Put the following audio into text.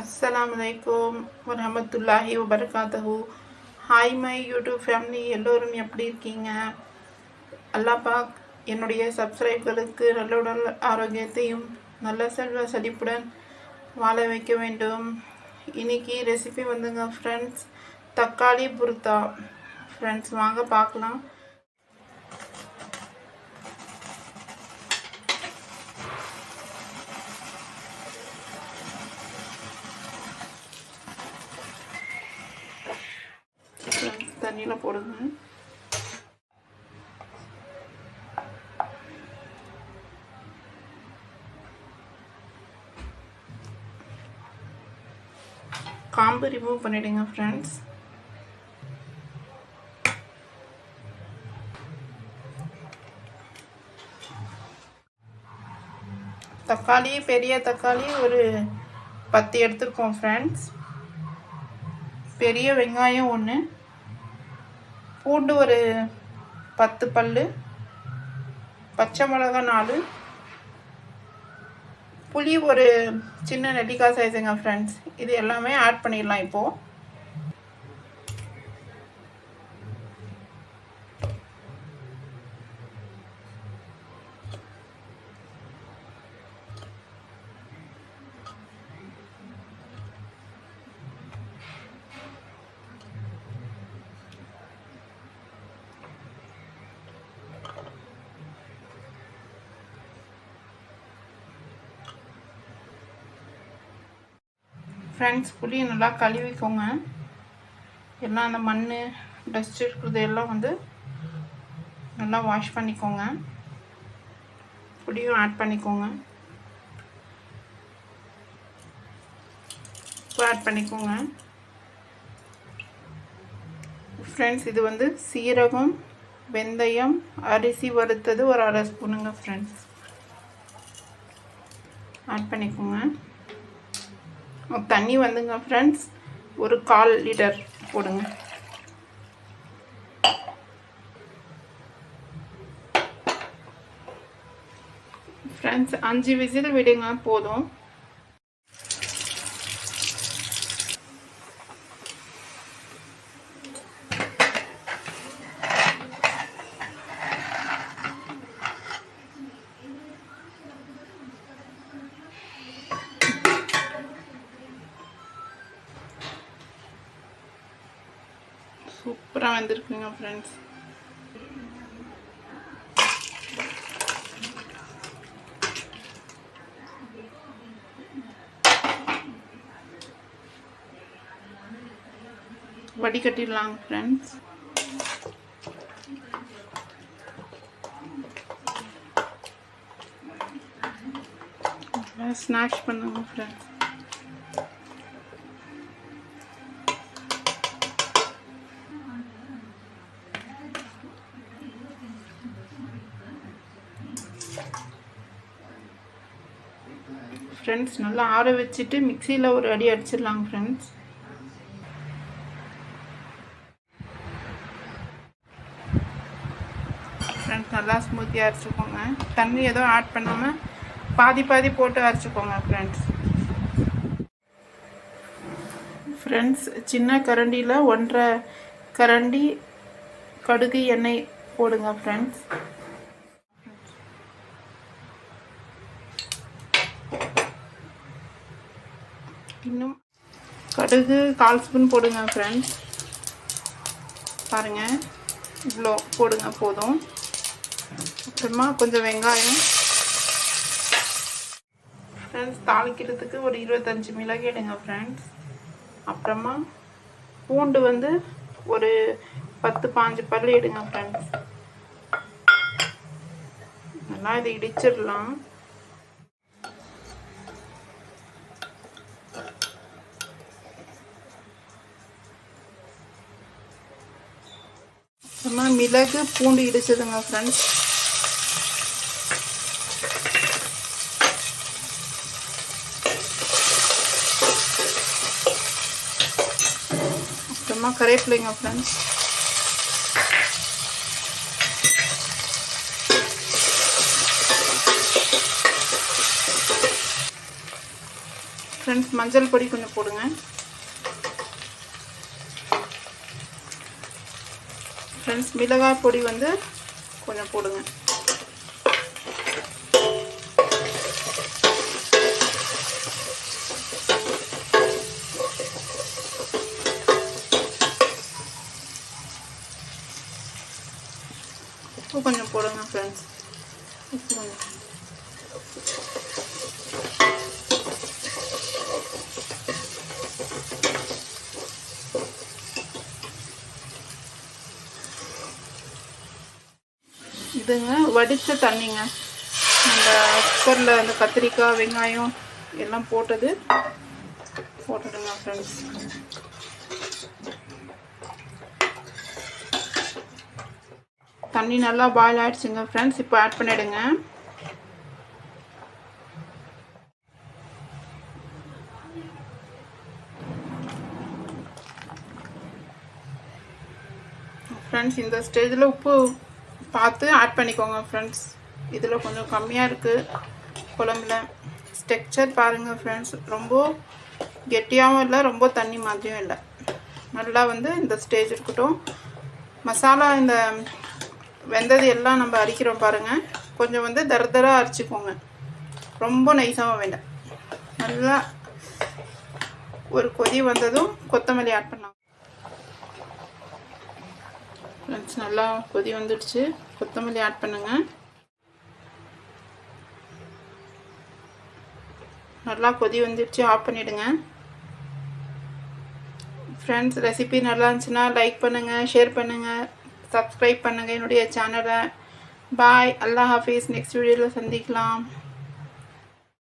அஸ்ஸலாமு அலைக்கும் வரஹமத்துல்லாஹி வபரகாத்தஹு ஹாய் மை யூடியூப் ஃபேமிலி எல்லோரும் எப்படி இருக்கீங்க? அல்லாஹ் பாக் என்னுடைய சப்ஸ்கிரைபர்களுக்கு நல்ல உடல் ஆரோக்கியத்தையும் நல்ல செல்வ செழிப்புடன் வாழ வைக்க வேண்டும். இன்னைக்கு ரெசிபி வந்துங்க ஃப்ரெண்ட்ஸ் தக்காளி புர்த்தா ஃப்ரெண்ட்ஸ் வாங்க பார்க்கலாம். தண்ணியில் போடுங்க. காம்பு ரிமூவ் பண்ணிடுங்க ஃப்ரெண்ட்ஸ் தக்காளி பெரிய தக்காளி ஒரு பத்து எடுத்துருக்கோம் ஃப்ரெண்ட்ஸ் பெரிய வெங்காயம் ஒன்று பூண்டு ஒரு பத்து பல் பச்சை மிளகா நாலு புளி ஒரு சின்ன நெல்லிக்காய் சைஸுங்க ஃப்ரெண்ட்ஸ் இது எல்லாமே ஆட் பண்ணிடலாம் இப்போது ஃப்ரெண்ட்ஸ் புளியை நல்லா கழுவிக்கோங்க எல்லாம் அந்த மண் டஸ்ட் இருக்கிறது எல்லாம் வந்து நல்லா வாஷ் பண்ணிக்கோங்க. புளியும் ஆட் பண்ணிக்கோங்க. உப்பு ஆட் பண்ணிக்கோங்க. ஃப்ரெண்ட்ஸ் இது வந்து சீரகம் வெந்தயம் அரிசி வறுத்தது ஒரு அரை ஸ்பூனுங்க ஃப்ரெண்ட்ஸ் ஆட் பண்ணிக்கோங்க. தண்ணி வந்துங்க ஃப்ரெண்ட்ஸ் ஒரு கால் லிட்டர் போடுங்க. ஃப்ரெண்ட்ஸ் அஞ்சு விசில் விடுங்க போதும். சூப்பராக வந்திருக்குங்க ஃப்ரெண்ட்ஸ் வடிகட்டிடலாங்க ஃப்ரெண்ட்ஸ் ஸ்நாக்ஸ் பண்ணுங்க ஃப்ரெண்ட்ஸ் ஃப்ரெண்ட்ஸ் நல்லா ஆற வச்சுட்டு மிக்சியில் ஒரு அடி அடிச்சிடலாங்க ஃப்ரெண்ட்ஸ் ஃப்ரெண்ட்ஸ் நல்லா ஸ்மூத்தியாக அரைச்சிக்கோங்க. தண்ணி எதுவும் ஆட் பண்ணாமல் பாதி பாதி போட்டு அரைச்சிக்கோங்க ஃப்ரெண்ட்ஸ் ஃப்ரெண்ட்ஸ் சின்ன கரண்டியில் ஒன்றரை கரண்டி கடுகு எண்ணெய் போடுங்க ஃப்ரெண்ட்ஸ் இன்னும் கடுகு கால் ஸ்பூன் போடுங்க ஃப்ரெண்ட்ஸ் பாருங்கள் இவ்வளோ போடுங்க போதும். அப்புறமா கொஞ்சம் வெங்காயம். ஃப்ரெண்ட்ஸ் தாளிக்கிறதுக்கு ஒரு இருபத்தஞ்சி மிளகு எடுங்க ஃப்ரெண்ட்ஸ் அப்புறமா பூண்டு வந்து ஒரு பத்து பாஞ்சு பல் எடுங்க ஃப்ரெண்ட்ஸ் நல்லா இதை இடிச்சிடலாம். அப்புறமா மிளகு பூண்டு இடிச்சதுங்க ஃப்ரெண்ட்ஸ் அப்புறமா கருவேப்பிலைங்க ஃப்ரெண்ட்ஸ் ஃப்ரெண்ட்ஸ் மஞ்சள் பொடி கொஞ்சம் போடுங்க. ஃப்ரெண்ட்ஸ் மிளகாய் பொடி வந்து கொஞ்சம் போடுங்க. உப்பு கொஞ்சம் போடுங்க ஃப்ரெண்ட்ஸ் உப்பு கொஞ்சம் இதுங்க வடித்த தண்ணிங்க. அந்த குக்கரில் அந்த கத்திரிக்காய் வெங்காயம் எல்லாம் போட்டது. போட்டுடுங்க ஃப்ரெண்ட்ஸ் தண்ணி நல்லா பாயில் ஆயிடுச்சுங்க ஃப்ரெண்ட்ஸ் இப்போ ஆட் பண்ணிவிடுங்க ஃப்ரெண்ட்ஸ் இந்த ஸ்டேஜில் உப்பு பார்த்து ஆட் பண்ணிக்கோங்க ஃப்ரெண்ட்ஸ் இதில் கொஞ்சம் கம்மியாக இருக்குது குழம்புல. ஸ்ட்ரக்சர் பாருங்கள் ஃப்ரெண்ட்ஸ் ரொம்ப கெட்டியாகவும் இல்லை ரொம்ப தண்ணி மாதிரியும் இல்லை. நல்லா வந்து இந்த ஸ்டேஜ் இருக்கட்டும். மசாலா இந்த வெந்தது எல்லாம் நம்ம அரிக்கிறோம் பாருங்கள் கொஞ்சம் வந்து தரதராக அரிச்சிக்கோங்க. ரொம்ப நைஸாகவும் வேண்டாம். நல்லா ஒரு கொதி வந்ததும் கொத்தமல்லி ஆட் பண்ணலாம். ஃப்ரெண்ட்ஸ் நல்லா கொதி வந்துடுச்சு. கொத்தமல்லி ஆட் பண்ணுங்க. நல்லா கொதி வந்துடுச்சு. ஆஃப் பண்ணிவிடுங்க ஃப்ரெண்ட்ஸ் ரெசிபி நல்லா இருந்துச்சுன்னா லைக் பண்ணுங்கள் ஷேர் பண்ணுங்கள் சப்ஸ்கிரைப் பண்ணுங்கள் என்னுடைய சேனலை பாய் அல்லாஹ் ஹாஃபீஸ். நெக்ஸ்ட் வீடியோவில் சந்திக்கலாம்.